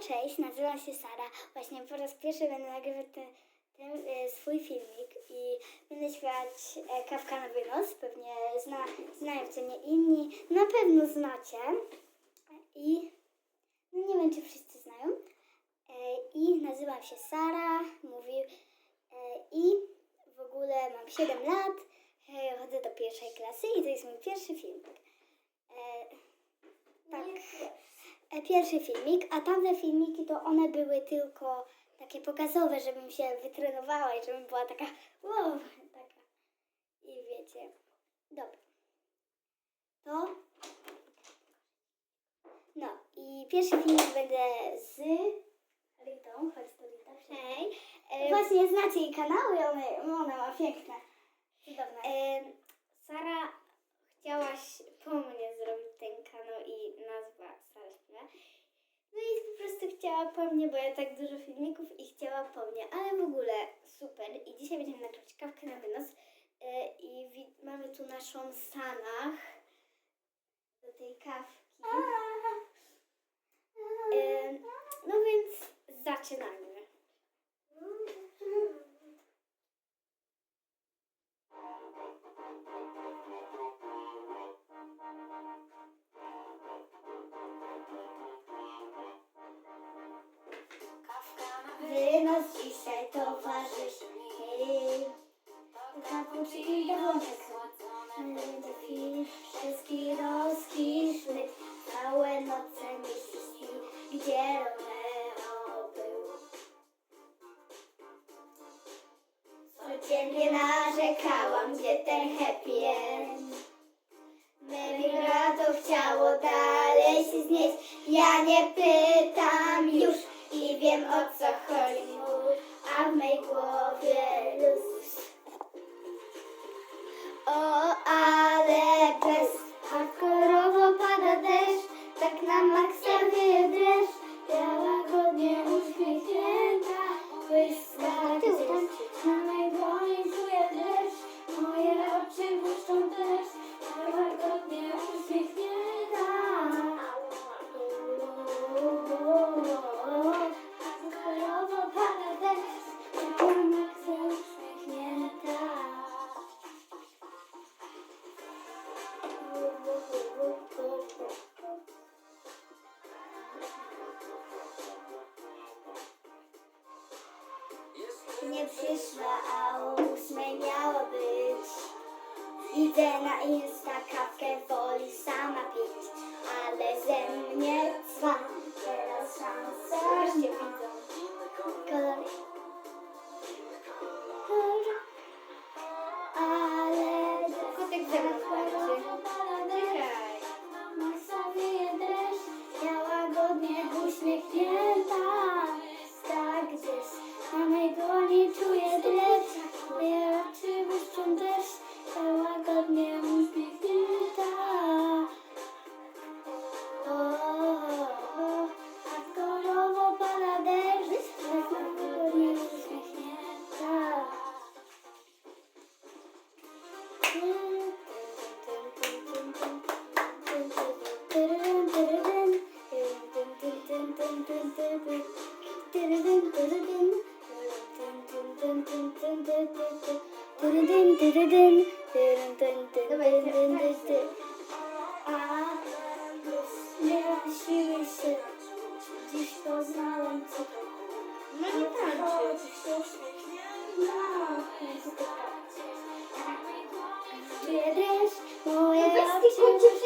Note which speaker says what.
Speaker 1: Cześć, nazywam się Sara. Właśnie po raz pierwszy będę nagrywać ten, ten e, swój filmik i będę śpiewać e, kawka na wynos. Pewnie zna, znają co nie inni. Na pewno znacie. I no nie wiem, czy wszyscy znają. E, I nazywam się Sara. Mówi, e, I w ogóle mam 7 lat. Chodzę do pierwszej klasy i to jest mój pierwszy filmik. E, tak. E, Pierwszy filmik, a tamte filmiki to one były tylko takie pokazowe, żebym się wytrenowała i żebym była taka wow, taka. I wiecie. Dobra. To. No i pierwszy filmik będę z Ritą, chodź to Rita. Hej. E, właśnie znacie jej kanały, ona, ona ma piękne. Cudowne.
Speaker 2: E, Sara, chciałaś po mnie zrobić ten kanał i nazwa Sara Śpiewa. No i po prostu chciała po mnie, bo ja tak dużo filmików i chciała po mnie, ale w ogóle super. I dzisiaj będziemy nagrywać kawkę na wynos. E, I mamy tu naszą sanach do tej kawki.
Speaker 1: Codziennie narzekałam Gdzie ten happy end. Belgrado chciało dalej się znieść. Ja nie pytam już I wiem o co chodzi. Mu A w mej głowie luz Nie przyszła, a o ósmej miało być. Idę na Insta, kawkę woli sama pić, ale ze mnie.
Speaker 2: No nie tańczy. Tschüss.